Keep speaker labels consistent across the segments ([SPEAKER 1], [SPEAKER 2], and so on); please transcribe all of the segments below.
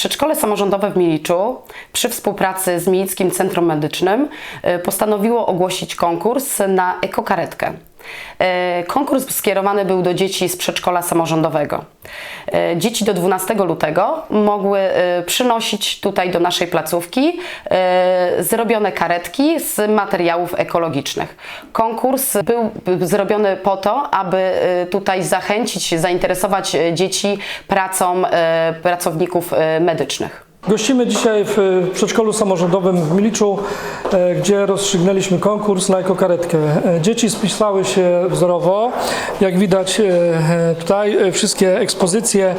[SPEAKER 1] Przedszkole samorządowe w Miliczu przy współpracy z Milickim Centrum Medycznym e, postanowiło ogłosić konkurs na ekokaretkę. E, Konkurs skierowany był do dzieci z przedszkola samorządowego. E, Dzieci do 12 lutego mogły e, przynosić tutaj do naszej placówki zrobione karetki z materiałów ekologicznych. Konkurs był zrobiony po to, aby tutaj zachęcić, zainteresować dzieci pracą pracowników medycznych.
[SPEAKER 2] Gościmy dzisiaj w e, przedszkolu samorządowym w Miliczu, e, gdzie rozstrzygnęliśmy konkurs na ekokaretkę. E, Dzieci spisały się wzorowo. Jak widać tutaj wszystkie ekspozycje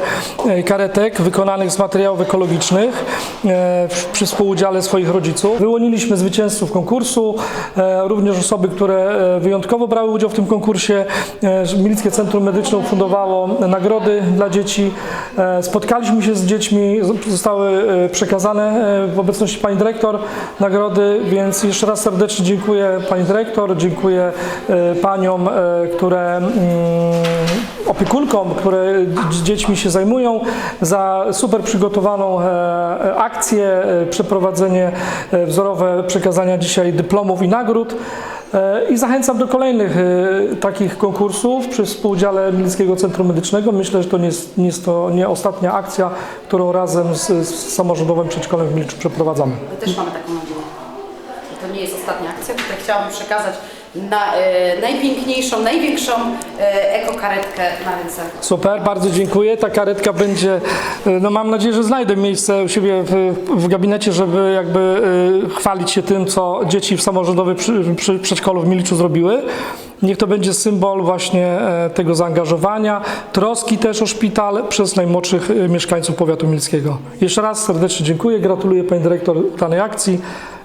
[SPEAKER 2] karetek wykonanych z materiałów ekologicznych przy- współudziale swoich rodziców. Wyłoniliśmy zwycięzców konkursu, również osoby, które wyjątkowo brały udział w tym konkursie. Milickie Centrum Medyczne ufundowało nagrody dla dzieci. Spotkaliśmy się z dziećmi, zostały przekazane e, w obecności pani dyrektor nagrody, więc jeszcze raz serdecznie dziękuję pani dyrektor, dziękuję e, paniom, e, które mm, opiekunkom, które dziećmi się zajmują, za super przygotowaną e, e, akcję, e, przeprowadzenie e, wzorowe przekazania dzisiaj dyplomów i nagród. E, I zachęcam do kolejnych e, takich konkursów przy współudziale Milickiego Centrum Medycznego. Myślę, że to nie jest, nie jest to nie ostatnia akcja, którą razem z, z samorządowym przedszkolem w Miliczu przeprowadzamy.
[SPEAKER 1] My też mamy taką nadzieję. To nie jest ostatnia akcja. Tutaj chciałam przekazać na, e, najpiękniejszą, największą e, ekokaretkę na ręce
[SPEAKER 2] Super, bardzo dziękuję. Ta karetka będzie, e, no mam nadzieję, że znajdę miejsce u siebie w, w gabinecie, żeby jakby e, chwalić się tym, co dzieci w samorządowym przy, przy przedszkolu w Miliczu zrobiły. Niech to będzie symbol właśnie e, tego zaangażowania, troski też o szpital przez najmłodszych e, mieszkańców powiatu milickiego. Jeszcze raz serdecznie dziękuję, gratuluję pani dyrektor danej akcji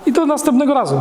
[SPEAKER 2] i do następnego razu.